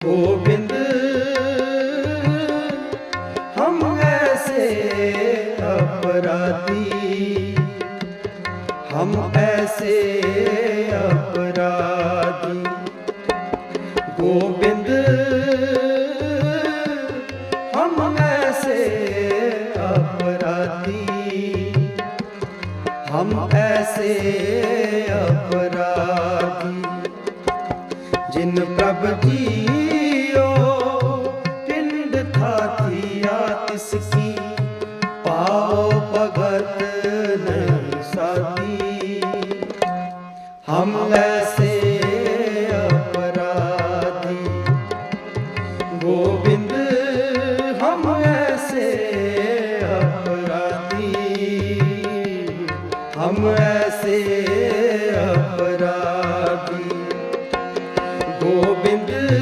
ਗੋਬਿੰਦ ਹਮ ਐਸੇ ਅਪਰਾਧੀ ਹਮ ਐਸੇ ਅਪਰਾਧੀ ਗੋਬਿੰਦ ਜਿਨ ਪ੍ਰਭ ਜੀਓ ਪਿੰਡ ਥਾਥਿਆ ਤਿਸ ਕੀ। ਪਾਓ ਭਗਤ ਨਹੀਂ ਸਾਥੀ ਹਮ ਲੈਸੇ ਅਪਰਾਧੀ। ਗੋਬਿੰਦ, ਹਮ ਐਸੇ ਅਪਰਾਧੀ। ਹਮ ਐਸੇ ਅਪਰਾਧੀ। வென்று